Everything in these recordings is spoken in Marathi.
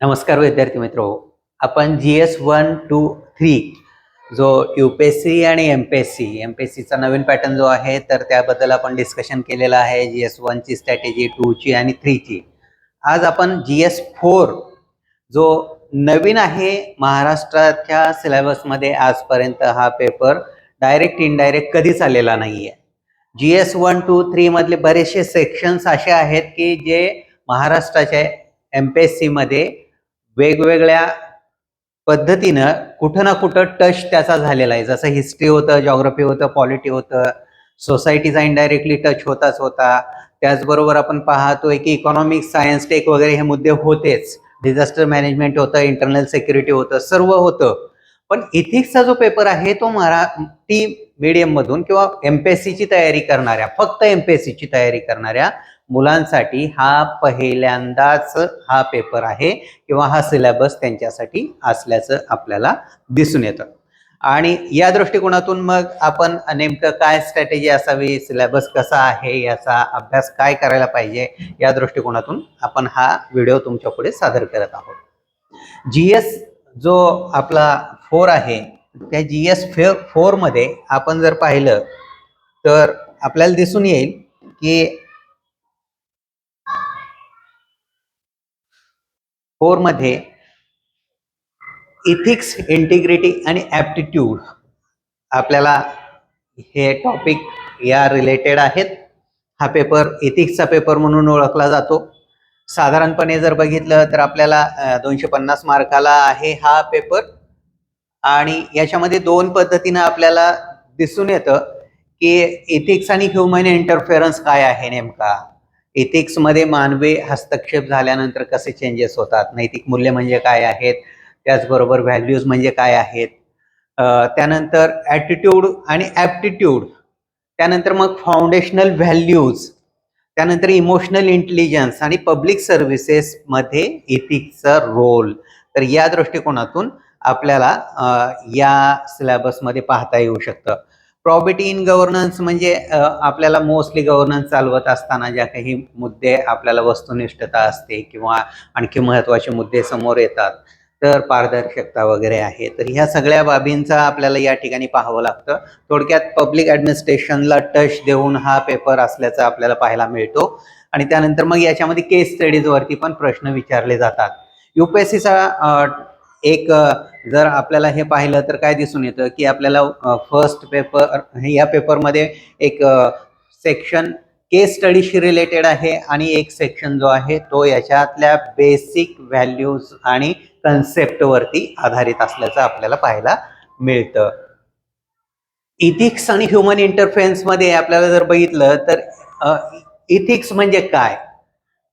नमस्कार विद्यार्थी मित्रो. आपण G S one two three जो यू पी एस सी आणि M P S C M P S सीचा नवीन पॅटर्न जो आहे तर त्याबद्दल आपण डिस्कशन केलेलं आहे जी एस वनची स्ट्रॅटेजी टूची आणि थ्रीची आज आपण जी एस फोर जो नवीन आहे महाराष्ट्राच्या सिलेबसमध्ये आजपर्यंत हा पेपर डायरेक्ट इनडायरेक्ट कधीच आलेला नाही आहे जी एस वन टू थ्रीमधले बरेचसे सेक्शन्स असे आहेत की जे महाराष्ट्राच्या एम पी एस सीमध्ये वेगवेगळ्या पद्धतीनं कुठं ना कुठं टच त्याचा झालेला आहे. जसं हिस्ट्री होतं जॉग्रफी होतं पॉलिटी होतं सोसायटीचा इनडायरेक्टली टच होताच होता त्याचबरोबर आपण पाहतोय की इकॉनॉमिक्स सायन्स टेक वगैरे हे मुद्दे होतेच. डिझास्टर मॅनेजमेंट होतं इंटरनल सिक्युरिटी होतं सर्व होतं. पण इथिक्सचा जो पेपर आहे तो मराठी मीडियम मधून किंवा एमपीएससी ची तयारी करणाऱ्या फक्त एमपीएससी ची तयारी करणाऱ्या मुलांसाठी हा पहिल्यांदाच हा पेपर आहे किंवा हा सिलेबस त्यांच्यासाठी असल्याचं आपल्याला दिसून येतं. आणि या दृष्टिकोनातून मग आपण नेमकं काय स्ट्रॅटेजी असावी? सिलेबस कसा आहे? याचा अभ्यास काय करायला पाहिजे? या दृष्टिकोनातून आपण हा व्हिडिओ तुमच्यापुढे सादर करत आहोत. जी एस जो आपला फोर आहे त्या जी एस फे फोरमध्ये आपण जर पाहिलं तर आपल्याला दिसून येईल की फोरमध्ये इथिक्स इंटिग्रिटी आणि ॲप्टिट्यूड आपल्याला हे टॉपिक या रिलेटेड आहेत. हा पेपर इथिक्सचा पेपर म्हणून ओळखला जातो. साधारणपणे जर बघितलं तर आपल्याला दोनशे पन्नास मार्काला आहे हा पेपर आणि याच्यामध्ये दोन पद्धतीनं आपल्याला दिसून येतं की इथिक्स आणि ह्युमन इंटरफेरन्स काय आहे नेमका. इथिक्समध्ये मानवी हस्तक्षेप झाल्यानंतर कसे चेंजेस होतात? नैतिक मूल्य म्हणजे काय आहेत? त्याचबरोबर व्हॅल्यूज म्हणजे काय आहेत? त्यानंतर ॲटिट्यूड आणि ॲप्टिट्यूड त्यानंतर मग फाउंडेशनल व्हॅल्यूज त्यानंतर इमोशनल इंटेलिजन्स आणि पब्लिक सर्व्हिसेसमध्ये इथिक्सचा रोल तर या दृष्टिकोनातून आपल्याला या सिलेबसमध्ये पाहता येऊ शकतं. प्रॉबिटी इन गव्हर्नन्स म्हणजे आपल्याला मोस्टली गव्हर्नन्स चालवत असताना ज्या काही मुद्दे आपल्याला वस्तुनिष्ठता असते किंवा आणखी महत्त्वाचे मुद्दे समोर येतात तर पारदर्शकता वगैरे आहे. तर ह्या सगळ्या बाबींचा आपल्याला या ठिकाणी पाहावं लागतं. थोडक्यात पब्लिक ॲडमिनिस्ट्रेशनला टच देऊन हा पेपर असल्याचा आपल्याला पाहायला मिळतो. आणि त्यानंतर मग याच्यामध्ये केस स्टडीजवरती पण प्रश्न विचारले जातात. युपीएससीचा एक जर आपल्याला हे पाहिलं तर काय दिसून येतं की आपल्याला फर्स्ट पेपर या पेपरमध्ये एक सेक्शन केस स्टडीशी रिलेटेड आहे आणि एक सेक्शन जो आहे तो याच्यातल्या बेसिक व्हॅल्यूज आणि कन्सेप्टवरती आधारित असल्याचं आपल्याला पाहायला मिळतं. इथिक्स आणि ह्युमन इंटरफेन्समध्ये आपल्याला जर बघितलं तर इथिक्स म्हणजे काय?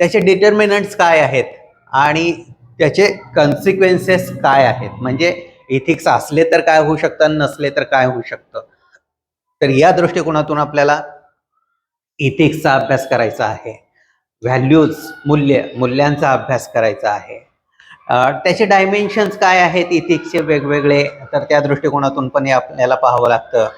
त्याचे डिटर्मिनंट्स काय आहेत? आणि त्याचे कन्सिक्वेन्सेस काय आहेत? म्हणजे इथिक्स असले तर काय होऊ शकतं नसले तर काय होऊ शकतं? तर या दृष्टिकोनातून आपल्याला इथिक्सचा अभ्यास करायचा आहे. व्हॅल्यूज मूल्य मूल्यांचा अभ्यास करायचा आहे. त्याचे डायमेन्शन्स काय आहेत? इथिक्सचे वेगवेगळे. तर त्या दृष्टिकोनातून पण हे आपल्याला पाहावं लागतं.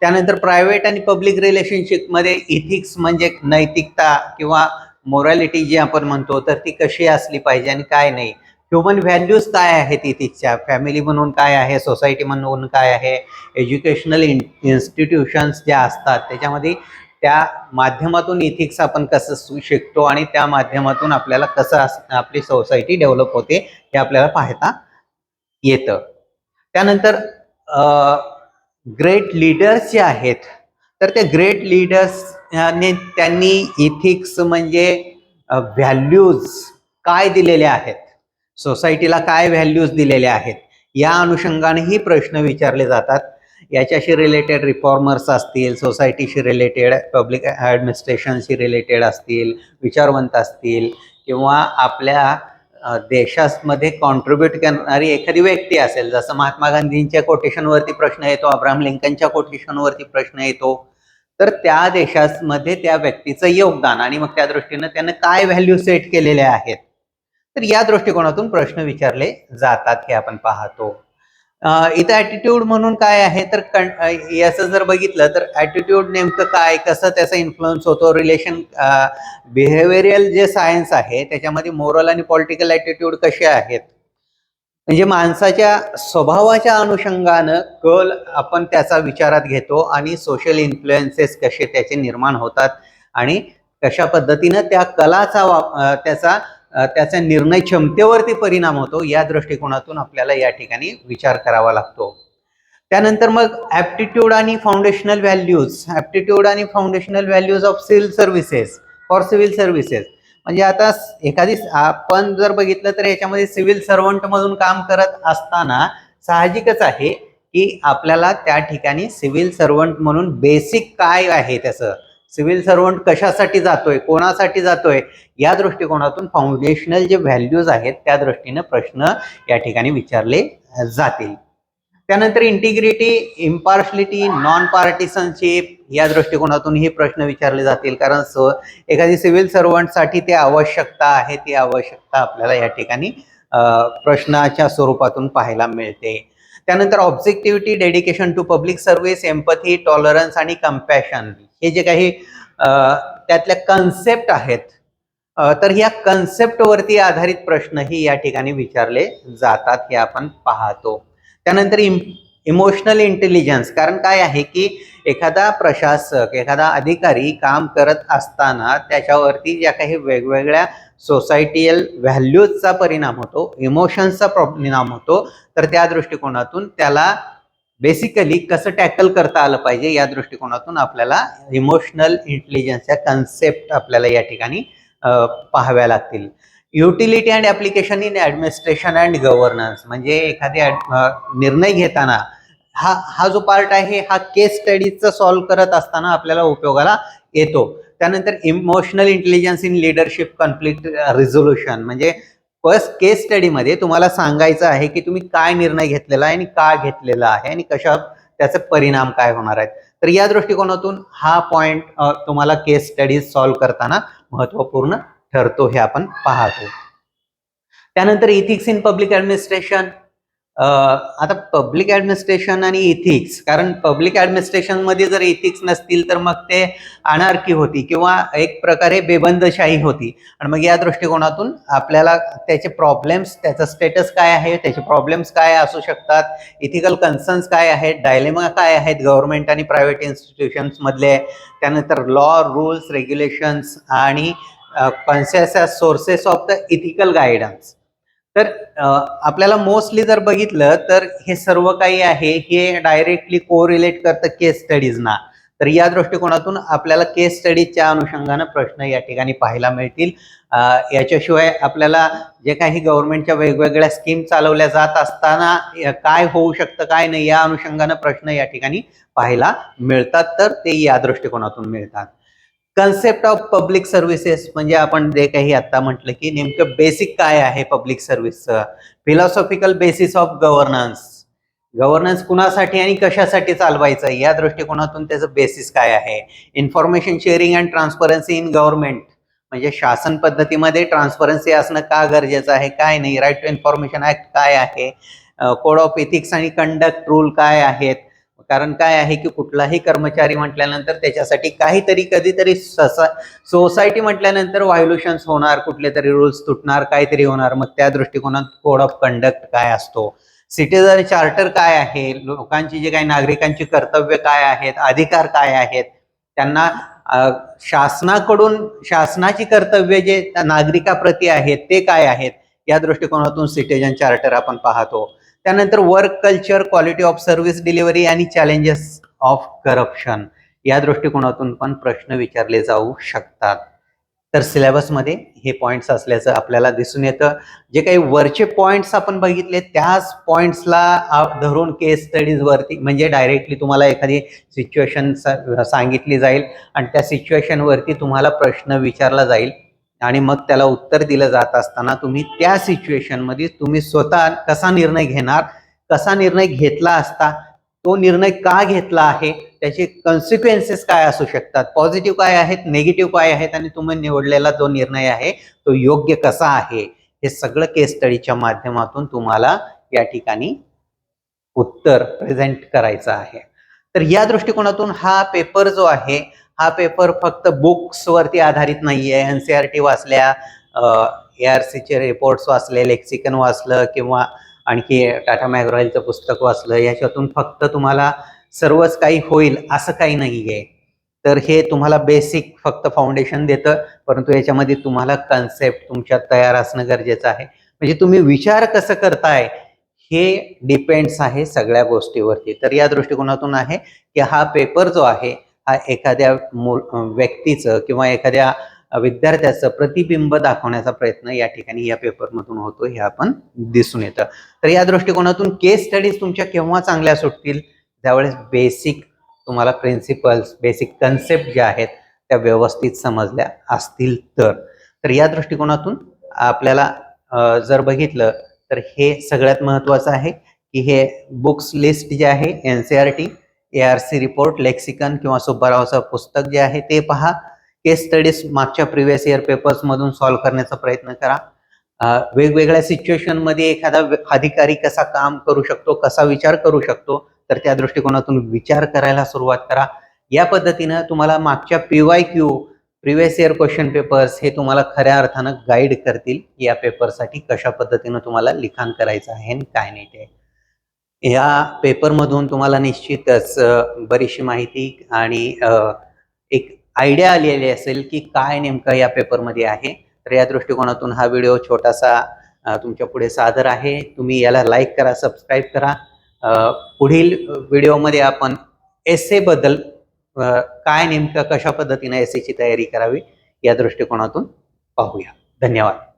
त्यानंतर प्रायव्हेट आणि पब्लिक रिलेशनशिपमध्ये इथिक्स म्हणजे नैतिकता किंवा मोरॅलिटी जी आपण म्हणतो तर ती कशी असली पाहिजे आणि काय नाही? ह्युमन व्हॅल्यूज काय आहेत इथिक्सच्या फॅमिली म्हणून काय आहे? सोसायटी म्हणून काय आहे? एज्युकेशनल इन्स्टिट्यूशन्स ज्या असतात त्याच्यामध्ये त्या माध्यमातून इथिक्स आपण कसं शिकतो आणि त्या माध्यमातून आपल्याला कसं अस- आपली सोसायटी डेव्हलप होते हे आपल्याला पाहता येतं. त्यानंतर ग्रेट लीडर्स जे आहेत तर त्या ग्रेट लीडर्स ने त्यांनी इथिक्स म्हणजे व्हॅल्यूज काय दिलेले आहेत? सोसायटीला काय व्हॅल्यूज दिलेल्या आहेत? या अनुषंगानेही प्रश्न विचारले जातात. याच्याशी रिलेटेड रिफॉर्मर्स असतील सोसायटीशी रिलेटेड पब्लिक ॲडमिनिस्ट्रेशनशी रिलेटेड असतील विचारवंत असतील किंवा आपल्या देशामध्ये कॉन्ट्रीब्युट करणारी एखादी व्यक्ती असेल जसं महात्मा गांधींच्या कोटेशनवरती प्रश्न येतो अब्राहम लिंकनच्या कोटेशनवरती प्रश्न येतो तर त्या देशामध्ये त्या व्यक्तीचं योगदान आणि मग त्या दृष्टीनं त्यानं काय व्हॅल्यू सेट केलेल्या आहेत? तर या दृष्टिकोनातून प्रश्न विचारले जातात हे आपण पाहतो. इथं ऍटिट्यूड म्हणून काय आहे? तर कण याचं जर बघितलं तर ॲटिट्यूड नेमकं काय? कसं त्याचा इन्फ्लुअन्स होतो? रिलेशन बिहेवियरियल जे सायन्स आहे त्याच्यामध्ये मोरल आणि पॉलिटिकल ऍटिट्यूड कसे आहेत? म्हणजे माणसाच्या स्वभावाच्या अनुषंगानं कल आपण त्याचा विचारात घेतो आणि सोशल इन्फ्लुएन्सेस कसे त्याचे निर्माण होतात आणि कशा पद्धतीनं त्या कलाचा वाप- त्याचा त्याच्या निर्णय क्षमतेवरती परिणाम होतो या दृष्टिकोनातून आपल्याला या ठिकाणी विचार करावा लागतो. त्यानंतर मग ऍप्टिट्यूड आणि फाउंडेशनल व्हॅल्यूज ऍप्टिट्यूड आणि foundational values of civil services for civil services म्हणजे आता एखादी आपण जर बघितलं तर याच्यामध्ये सिव्हिल सर्वंट मधून काम करत असताना साहजिकच आहे की आपल्याला त्या ठिकाणी सिव्हिल सर्वंट म्हणून बेसिक काय आहे त्याचं? सिव्हिल सर्वंट कशासाठी जातोय कोणासाठी जातोय या दृष्टिकोनातून फाउंडेशनल जे व्हॅल्यूज आहेत त्या दृष्टीनं प्रश्न या ठिकाणी विचारले जातील. त्यानंतर इंटिग्रिटी इम्पार्शलिटी नॉन पार्टिसनशिप या दृष्टिकोनातून हे प्रश्न विचारले जातील. कारण स एखादी सिव्हिल सर्वंटसाठी ते आवश्यकता आहे ती आवश्यकता आपल्याला या ठिकाणी प्रश्नाच्या स्वरूपातून पाहायला मिळते. त्यानंतर objectivity dedication to public service empathy tolerance आणि कम्पॅशन हे जे काही त्यातल्या कन्सेप्ट आहेत तर ह्या कन्सेप्टवरती आधारित प्रश्नही या ठिकाणी विचारले जातात हे आपण पाहतो. त्यानंतर इम इमोशनल इंटेलिजन्स कारण काय आहे की एखादा प्रशासक एखादा अधिकारी काम करत असताना त्याच्यावरती ज्या काही वेगवेगळ्या सोसायटीयल व्हॅल्यूजचा परिणाम होतो इमोशन्सचा परिणाम होतो तर त्या दृष्टिकोनातून त्याला बेसिकली कसं टॅकल करता आलं पाहिजे या दृष्टिकोनातून आपल्याला इमोशनल इंटेलिजन्सच्या कन्सेप्ट आपल्याला या ठिकाणी पाहाव्या लागतील. Utility and application in administration and governance म्हणजे एखादी निर्णय घेताना हा हा जो पार्ट आहे हा केस स्टडीचं सॉल्व्ह करत असताना आपल्याला उपयोगाला येतो. त्यानंतर emotional intelligence in leadership conflict resolution म्हणजे फर्स्ट केस स्टडीमध्ये तुम्हाला सांगायचं आहे की तुम्ही काय निर्णय घेतलेला आहे आणि का घेतलेला आहे आणि कशा त्याचे परिणाम काय होणार आहेत. तर या दृष्टिकोनातून हा पॉइंट तुम्हाला केस स्टडीज सॉल्व्ह करताना महत्त्वपूर्ण ठरतो हे आपण पाहतो. त्यानंतर इथिक्स इन पब्लिक ऍडमिनिस्ट्रेशन आता पब्लिक ऍडमिनिस्ट्रेशन आणि इथिक्स कारण पब्लिक ॲडमिनिस्ट्रेशनमध्ये जर इथिक्स नसतील तर मग ते अनार्की होती किंवा एक प्रकारे बेबंदशाही होती. आणि मग या दृष्टिकोनातून आपल्याला त्याचे प्रॉब्लेम्स त्याचा स्टेटस काय आहे त्याचे प्रॉब्लेम्स काय असू शकतात इथिकल कन्सर्न्स काय आहेत डायलेमा काय आहेत गव्हर्नमेंट आणि प्रायव्हेट इन्स्टिट्यूशन्समधले त्यानंतर लॉ रूल्स रेग्युलेशन्स आणि conscience sources of the ethical guidance तर आपल्याला मोस्टली जर बघितलं तर हे सर्व काही आहे हे डायरेक्टली कोरिलेट करतं केस स्टडीजना तर या दृष्टिकोनातून आपल्याला केस स्टडीजच्या अनुषंगानं प्रश्न या ठिकाणी पाहायला मिळतील. याच्याशिवाय आपल्याला जे काही गव्हर्नमेंटच्या वेगवेगळ्या स्कीम चालवल्या जात असताना काय होऊ शकतं काय नाही या अनुषंगानं प्रश्न या ठिकाणी पाहायला मिळतात. तर ते या दृष्टिकोनातून मिळतात. कन्सेप्ट ऑफ पब्लिक सर्व्हिसेस म्हणजे आपण जे काही आता म्हटलं की नेमकं बेसिक काय आहे public सर्व्हिसचं philosophical basis of governance governance कुणासाठी आणि कशासाठी चालवायचं? या दृष्टिकोनातून त्याचं बेसिस काय आहे? Information sharing and transparency in government म्हणजे शासन पद्धतीमध्ये ट्रान्सपरन्सी असणं का गरजेचं आहे? काय नाही? राईट टू इन्फॉर्मेशन ऍक्ट काय आहे? कोड ऑफ इथिक्स आणि कंडक्ट रूल काय आहेत? कारण काय आहे की कुठलाही कर्मचारी म्हटल्यानंतर त्याच्यासाठी काहीतरी कधीतरी सोसायटी म्हटल्यानंतर व्हायोलेशन्स होणार कुठले तरी रूल्स तुटणार काहीतरी होणार. मग त्या दृष्टिकोनात कोड ऑफ कंडक्ट काय असतो? सिटीजन चार्टर काय आहे? लोकांची जे काही नागरिकांची कर्तव्य काय आहेत? अधिकार काय आहेत? त्यांना शासनाकडून शासनाची कर्तव्य जे नागरिकाप्रती आहेत ते काय आहेत? या दृष्टिकोनातून सिटीजन चार्टर आपण पाहतो. त्यानंतर work culture quality of service delivery आणि चॅलेंजेस ऑफ करप्शन या दृष्टिकोनातून पण प्रश्न विचारले जाऊ शकतात. तर सिलेबसमध्ये हे पॉईंट्स असल्याचं आपल्याला दिसून येतं. जे काही वरचे पॉईंट्स आपण बघितले त्याच पॉईंट्सला धरून केस स्टडीजवरती म्हणजे डायरेक्टली तुम्हाला एखादी सिच्युएशन सांगितली जाईल आणि त्या सिच्युएशनवरती तुम्हाला प्रश्न विचारला जाईल. आणि मग त्याला उत्तर दिलं जात असताना तुम्ही त्या सिच्युएशनमध्ये तुम्ही स्वतः कसा निर्णय घेणार कसा निर्णय घेतला असता तो निर्णय का घेतला आहे त्याचे कॉन्सिक्वेन्सेस काय असू शकतात? पॉझिटिव्ह काय आहेत निगेटिव्ह काय आहेत? आणि तुम्ही निवडलेला जो निर्णय आहे तो योग्य कसा आहे? हे सगळं केस स्टडीच्या माध्यमातून तुम्हाला या ठिकाणी उत्तर प्रेझेंट करायचं आहे. तर या दृष्टिकोनातून हा पेपर जो आहे हा पेपर फक्त बुक्सवरती आधारित नाही आहे एन सी आर टी वाचल्या ए आर सीचे रिपोर्ट्स वाचले लेक्सिकन वाचलं किंवा आणखी टाटा मॅग्रॉईलचं पुस्तक वाचलं. याच्यातून फक्त तुम्हाला सर्वच काही होईल असं काही नाही आहे तर हे तुम्हाला बेसिक फक्त फाउंडेशन देतं. परंतु याच्यामध्ये तुम्हाला कन्सेप्ट तुमच्यात तयार असणं गरजेचं आहे. म्हणजे तुम्ही विचार कसं करताय हे डिपेंड्स आहे सगळ्या गोष्टीवरती. तर या दृष्टिकोनातून आहे की हा पेपर जो आहे हा एखाद्या मूल व्यक्तीचं किंवा एखाद्या विद्यार्थ्याचं प्रतिबिंब दाखवण्याचा प्रयत्न या ठिकाणी या पेपरमधून होतो हे आपण दिसून येतं. तर या दृष्टिकोनातून केस स्टडीज तुमच्या केव्हा चांगल्या सुटतील? त्यावेळेस बेसिक तुम्हाला प्रिन्सिपल्स बेसिक कन्सेप्ट ज्या आहेत त्या व्यवस्थित समजल्या असतील तर. तर या दृष्टिकोनातून आपल्याला जर बघितलं तर हे सगळ्यात महत्त्वाचं आहे की हे बुक्स लिस्ट जे आहे N C R T A R C report lexicon किंवा सुब्बारावचं पुस्तक जे आहे ते पहा. केस स्टडीज मागच्या प्रिव्हियस इयर पेपर्समधून सॉल्व्ह करण्याचा प्रयत्न करा. वेगवेगळ्या सिच्युएशनमध्ये एखादा अधिकारी कसा काम करू शकतो कसा विचार करू शकतो तर त्या दृष्टिकोनातून विचार करायला सुरुवात करा. या पद्धतीनं तुम्हाला मागच्या P Y Q previous year question papers हे तुम्हाला खऱ्या अर्थानं गाईड करतील. या पेपरसाठी कशा पद्धतीनं तुम्हाला लिखाण करायचं आहे आणि काय नाही ते या पेपरमधून तुम्हाला निश्चितच बरीचशी माहिती आणि एक आयडिया आलेली असेल की काय नेमकं या पेपरमध्ये आहे. तर या दृष्टिकोनातून हा व्हिडिओ छोटासा तुमच्यापुढे सादर आहे. तुम्ही याला लाईक करा सबस्क्राईब करा. पुढील व्हिडिओमध्ये आपण एसेबद्दल काय नेमकं कशा पद्धतीने एसेची तयारी करावी या दृष्टिकोनातून पाहूया. धन्यवाद.